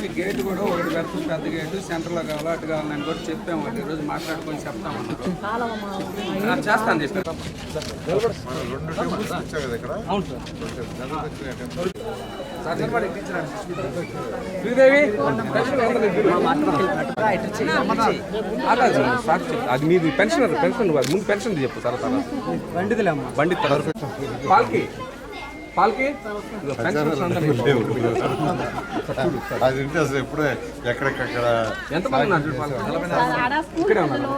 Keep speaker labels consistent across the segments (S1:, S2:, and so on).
S1: ఈ గేట్ కూడా ఒకటి పెడుతుంది పెద్ద గేటు. సెంటర్లో కావాలా అటు కావాలని కూడా చెప్పాము వాళ్ళు. ఈ రోజు మాట్లాడుకొని చెప్తామన్నారు ఆ, చేస్తాను. అది మీది పెన్షనర్ పెన్షన్ కాదు ముందు పెన్షన్ చెప్పు సార్ సార్ బండిదిలే అమ్మా. బండి పాల్కి. పాల్కి?
S2: అది ఉంటే అసలు ఎప్పుడే ఎక్కడికక్కడ
S1: ఎంతమంది ఉన్నారు చూడు పాల్కి?
S3: ఆడ స్కూల్
S1: ఇక్కడే ఉన్నారు.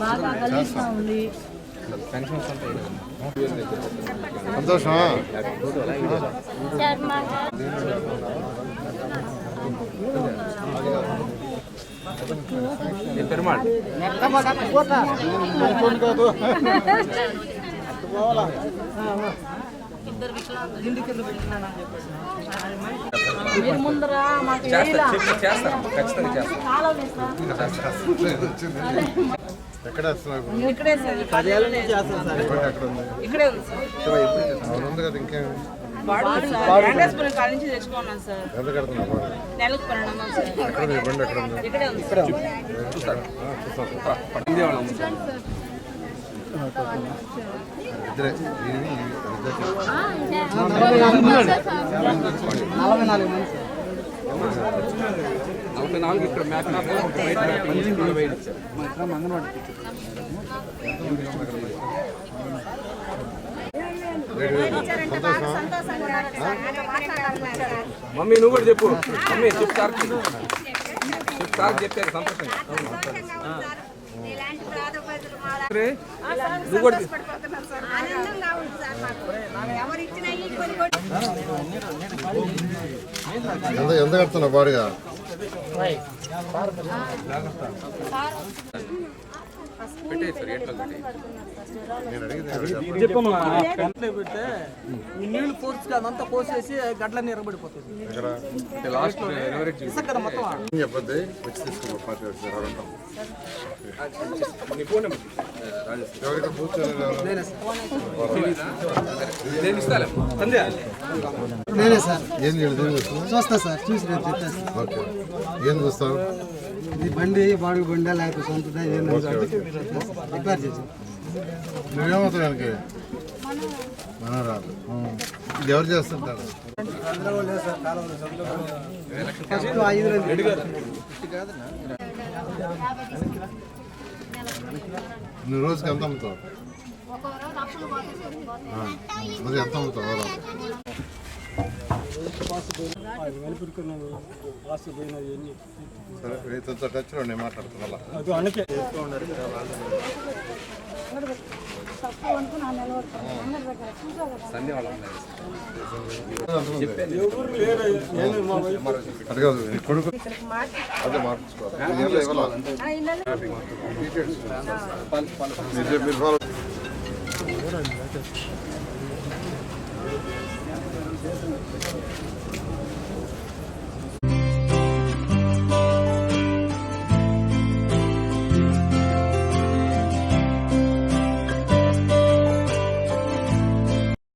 S3: బాగా గలీజ్గా ఉంది.
S1: పెన్షన్స్ అంతా ఇదే.
S2: సంతోషమా
S1: ఏ పెరుమాళ్
S3: మీరు ముందర మాకు
S2: ఎక్కడ
S3: ఇక్కడే
S2: ఉంది?
S4: ఇక్కడే ఉంది సార్.
S2: కదా ఇంకేం?
S4: వాడు సార్. వెంకటేశ్వరం కాడ నుంచి తెచ్చుకున్నాను సార్.
S2: ఎంత కడుతున్నావు బాగా?
S4: నెలకు
S2: ఇద్దరే ఇవి ఇద్దరు
S1: నలభై నాలుగు ఇక్కడ మ్యాప్ నలభై మమ్మీ నువ్వు కూడా చెప్పు. మమ్మీ చెప్పు సార్ చెప్పు సార్ చెప్పారు సంతోషంగా.
S2: ఎంత ఎంత కడుతున్నావు బాడిగా
S5: పెడితే ఈ నీళ్ళు పోర్చుకి అదంతా
S1: ఎవరేట్ చూసి
S5: కదా మొత్తం.
S2: చెప్పొద్ది? వచ్చి తీసుకో
S1: నేను
S6: సార్.
S2: ఏం ఏం
S6: చూస్తా సార్ చూసి
S2: ఓకే ఏం చూస్తావు?
S6: ఇది బండి బాడుగు బండి లేకపోతే సొంతదా ఏందని రిపేర్ చేసి.
S2: నువ్వేమవుతావు దానికి? మనరాదు ఇది ఎవరు చేస్తుంటారు?
S6: ఐదు
S2: నువ్వు రోజుకి ఎంత అమ్ముతావు? ఆ, ఎంత అమ్ముతావు? సరే రైతులతో టచ్లో నేను మాట్లాడుతున్నా అందుకే తక్కువ అనుకుని ఆ నిలబడుతుంది అందరి దగ్గర చూసావు కదా అదే మార్చుకోవాలి